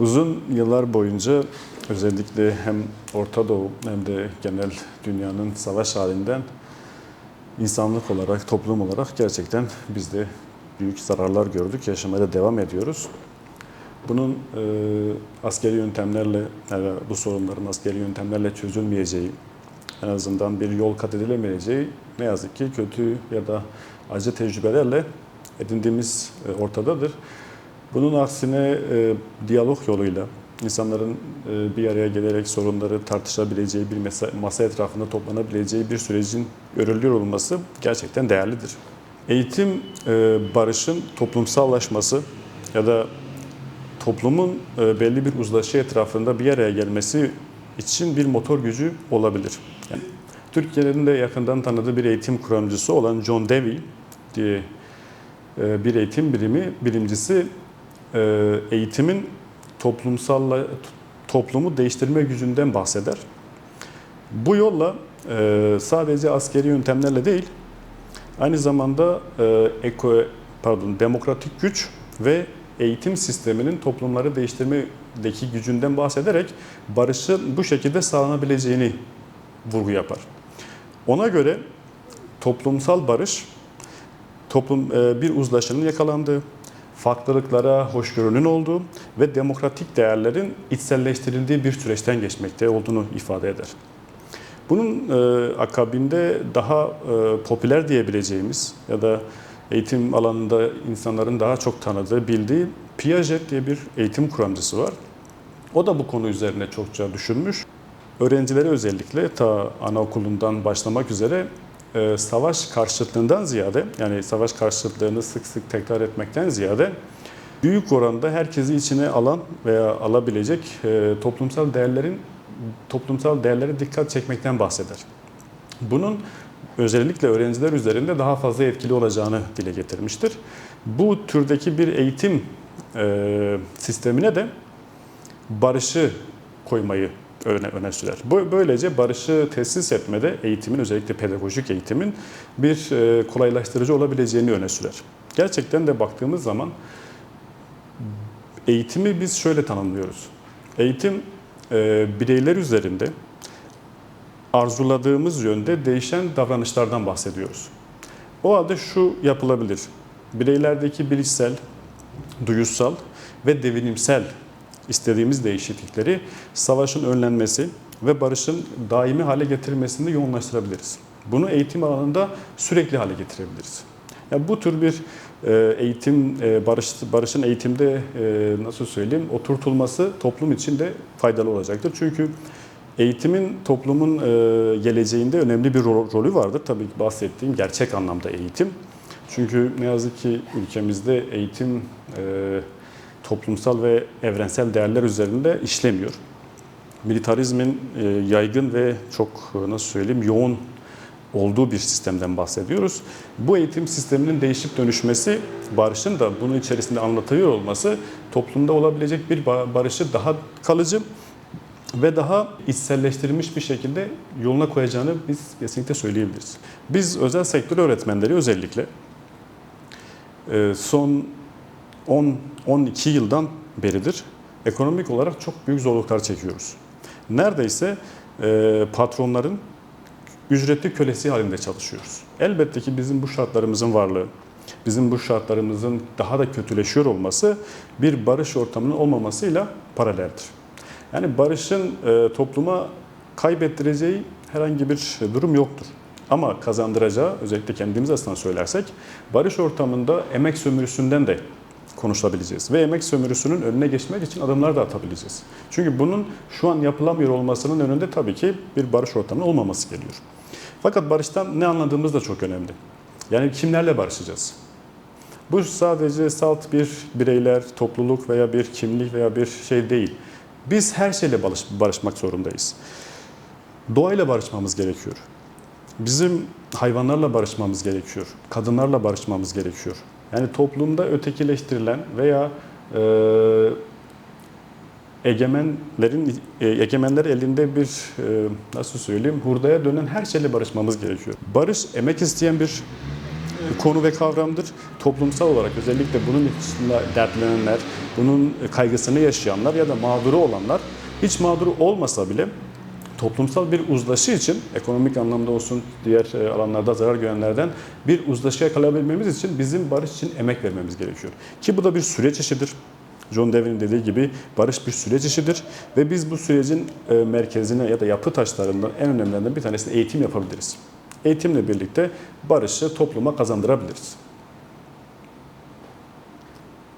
Uzun yıllar boyunca özellikle hem Orta Doğu hem de genel dünyanın savaş halinden insanlık olarak, toplum olarak gerçekten biz de büyük zararlar gördük. Yaşamaya da devam ediyoruz. Bunun e, askeri yöntemlerle, yani bu sorunların askeri yöntemlerle çözülmeyeceği, en azından bir yol kat edilemeyeceği ne yazık ki kötü ya da acı tecrübelerle edindiğimiz e, ortadadır. Bunun aksine e, diyalog yoluyla insanların e, bir araya gelerek sorunları tartışabileceği bir masa, masa etrafında toplanabileceği bir sürecin örülüyor olması gerçekten değerlidir. Eğitim e, barışın toplumsallaşması ya da toplumun e, belli bir uzlaşı etrafında bir araya gelmesi için bir motor gücü olabilir. Yani, Türkiye'nin de yakından tanıdığı bir eğitim kuramcısı olan John Dewey diye e, bir eğitim birimi bilimcisi eğitimin toplumsal toplumu değiştirme gücünden bahseder. Bu yolla e, sadece askeri yöntemlerle değil, aynı zamanda e, eko, pardon demokratik güç ve eğitim sisteminin toplumları değiştirmedeki gücünden bahsederek barışın bu şekilde sağlanabileceğini vurgu yapar. Ona göre toplumsal barış toplum e, bir uzlaşının yakalandığı, farklılıklara hoşgörünün olduğu ve demokratik değerlerin içselleştirildiği bir süreçten geçmekte olduğunu ifade eder. Bunun e, akabinde daha e, popüler diyebileceğimiz ya da eğitim alanında insanların daha çok tanıdığı, bildiği Piaget diye bir eğitim kuramcısı var. O da bu konu üzerine çokça düşünmüş. Öğrencilere özellikle ta anaokulundan başlamak üzere e, savaş karşıtlığından ziyade yani savaş karşıtlığını sık sık tekrar etmekten ziyade büyük oranda herkesi içine alan veya alabilecek e, toplumsal değerlerin toplumsal değerlere dikkat çekmekten bahseder. Bunun özellikle öğrenciler üzerinde daha fazla etkili olacağını dile getirmiştir. Bu türdeki bir eğitim e, sistemine de barışı koymayı öne, öne sürer. Böylece barışı tesis etmede eğitimin özellikle pedagojik eğitimin bir e, kolaylaştırıcı olabileceğini öne sürer. Gerçekten de baktığımız zaman eğitimi biz şöyle tanımlıyoruz. Eğitim e, bireyler üzerinde arzuladığımız yönde değişen davranışlardan bahsediyoruz. O halde şu yapılabilir. Bireylerdeki bilişsel, duyusal ve devinimsel istediğimiz değişiklikleri savaşın önlenmesi ve barışın daimi hale getirilmesinde yoğunlaştırabiliriz. Bunu eğitim alanında sürekli hale getirebiliriz. Yani bu tür bir e, eğitim, e, barış, barışın eğitimde e, nasıl söyleyeyim oturtulması toplum için de faydalı olacaktır. Çünkü eğitimin toplumun geleceğinde önemli bir rolü vardır. Tabii ki bahsettiğim gerçek anlamda eğitim. Çünkü ne yazık ki ülkemizde eğitim toplumsal ve evrensel değerler üzerinde işlemiyor. Militarizmin yaygın ve çok nasıl söyleyeyim yoğun olduğu bir sistemden bahsediyoruz. Bu eğitim sisteminin değişip dönüşmesi, barışın da bunun içerisinde anlatıyor olması toplumda olabilecek bir barışı daha kalıcı ve daha içselleştirilmiş bir şekilde yoluna koyacağını biz kesinlikle söyleyebiliriz. Biz özel sektör öğretmenleri özellikle son 10-12 yıldan beridir ekonomik olarak çok büyük zorluklar çekiyoruz. Neredeyse patronların ücretli kölesi halinde çalışıyoruz. Elbette ki bizim bu şartlarımızın varlığı, bizim bu şartlarımızın daha da kötüleşiyor olması bir barış ortamının olmamasıyla paraleldir. Yani barışın e, topluma kaybettireceği herhangi bir durum yoktur. Ama kazandıracağı, özellikle kendimiz aslında söylersek, barış ortamında emek sömürüsünden de konuşabileceğiz. Ve emek sömürüsünün önüne geçmek için adımlar da atabileceğiz. Çünkü bunun şu an yapılamıyor olmasının önünde tabii ki bir barış ortamı olmaması geliyor. Fakat barıştan ne anladığımız da çok önemli. Yani kimlerle barışacağız? Bu sadece salt bir bireyler, topluluk veya bir kimlik veya bir şey değil. Biz her şeyle barış, barışmak zorundayız. Doğayla barışmamız gerekiyor. Bizim hayvanlarla barışmamız gerekiyor. Kadınlarla barışmamız gerekiyor. Yani toplumda ötekileştirilen veya e, egemenlerin e, egemenler elinde bir e, nasıl söyleyeyim hurdaya dönen her şeyle barışmamız gerekiyor. Barış emek isteyen bir konu ve kavramdır. toplumsal olarak özellikle bunun içinde dertlenenler, bunun kaygısını yaşayanlar ya da mağduru olanlar hiç mağduru olmasa bile toplumsal bir uzlaşı için ekonomik anlamda olsun diğer e, alanlarda zarar görenlerden bir uzlaşıya kalabilmemiz için bizim barış için emek vermemiz gerekiyor. Ki bu da bir süreç işidir. John Dewey'nin dediği gibi barış bir süreç işidir ve biz bu sürecin e, merkezine ya da yapı taşlarından en önemlilerinden bir tanesini eğitim yapabiliriz. Eğitimle birlikte barışı topluma kazandırabiliriz.